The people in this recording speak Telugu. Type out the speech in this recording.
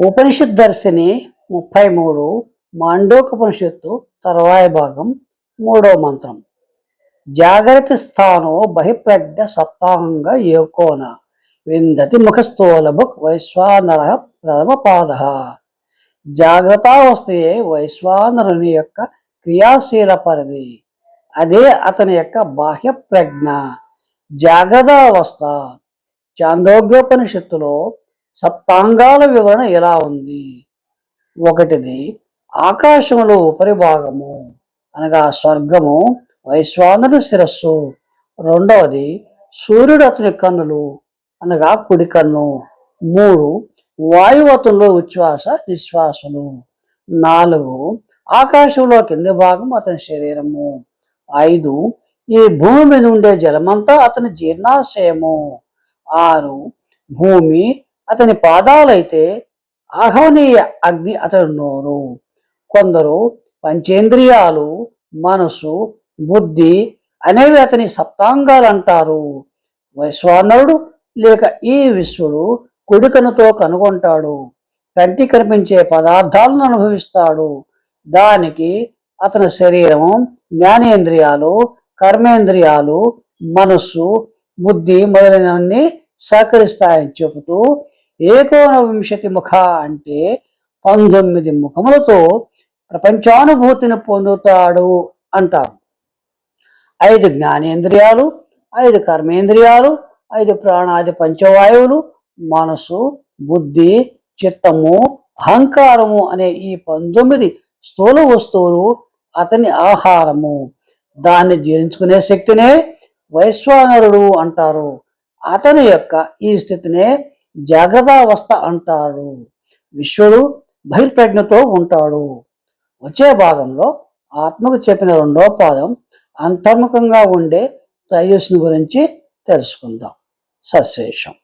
ఉపనిషత్ దర్శిని ముప్పై మూడు మాండోకపనిషత్తు తర్వాయ భాగం మూడో మంత్రం. జాగ్రత్త స్థానో బహిప్రజ్ఞ సప్తాంగ యోకోన విందతి ముఖస్థూలభుక్ వైశ్వానర ప్రథమ పాద. జాగ్రత్తావస్థయే వైశ్వానరుని యొక్క క్రియాశీల పరిధి. అదే అతని యొక్క బాహ్య ప్రజ్ఞ జాగ్రత్త అవస్థ చాందోగ్యోపనిషత్తులో సప్తాంగాల వివరణ ఎలా ఉంది? ఒకటిది ఆకాశంలో ఉపరిభాగము అనగా స్వర్గము వైశ్వానరు శిరస్సు. రెండవది సూర్యుడు అతని కన్నులు అనగా కుడి కన్ను. మూడు వాయువతంలో ఉచ్ఛ్వాస నిశ్వాసలు నాలుగు ఆకాశంలో కింది భాగం అతని శరీరము. ఐదు ఈ భూమి మీద ఉండే జలమంతా అతని జీర్ణాశయము. ఆరు భూమి అతని పాదాలైతే ఆహ్వనీయ అగ్ని అతని నోరు కొందరు పంచేంద్రియాలు మనసు బుద్ధి అనేవి అతని సప్తాంగాలు అంటారు వైశ్వానరుడు లేక ఈ విశ్వడు కొడుకనుతో కనుగొంటాడు. కంటి కనిపించే పదార్థాలను అనుభవిస్తాడు. దానికి అతని శరీరం జ్ఞానేంద్రియాలు కర్మేంద్రియాలు మనస్సు బుద్ధి మొదలైనవన్నీ సహకరిస్తాయని చెబుతూ ఏకోనవింశతి ముఖ అంటే పంతొమ్మిది ముఖములతో ప్రపంచానుభూతిని పొందుతాడు అంటారు. ఐదు జ్ఞానేంద్రియాలు ఐదు కర్మేంద్రియాలు ఐదు ప్రాణాది పంచవాయువులు మనసు బుద్ధి చిత్తము అహంకారము అనే ఈ పంతొమ్మిది స్థూల వస్తువులు అతని ఆహారము. దాన్ని జీర్ణించుకునే శక్తినే వైశ్వానరుడు అంటారు. అతని యొక్క ఈ స్థితినే జాగ్రత్తావస్థ అంటారు విశ్వడు బహిర్ప్రజ్ఞతో ఉంటాడు. వచ్చే భాగంలో ఆత్మకు చెప్పిన రెండో పాదం అంతర్ముఖంగా ఉండే తేజస్సుని గురించి తెలుసుకుందాం. సశేషం.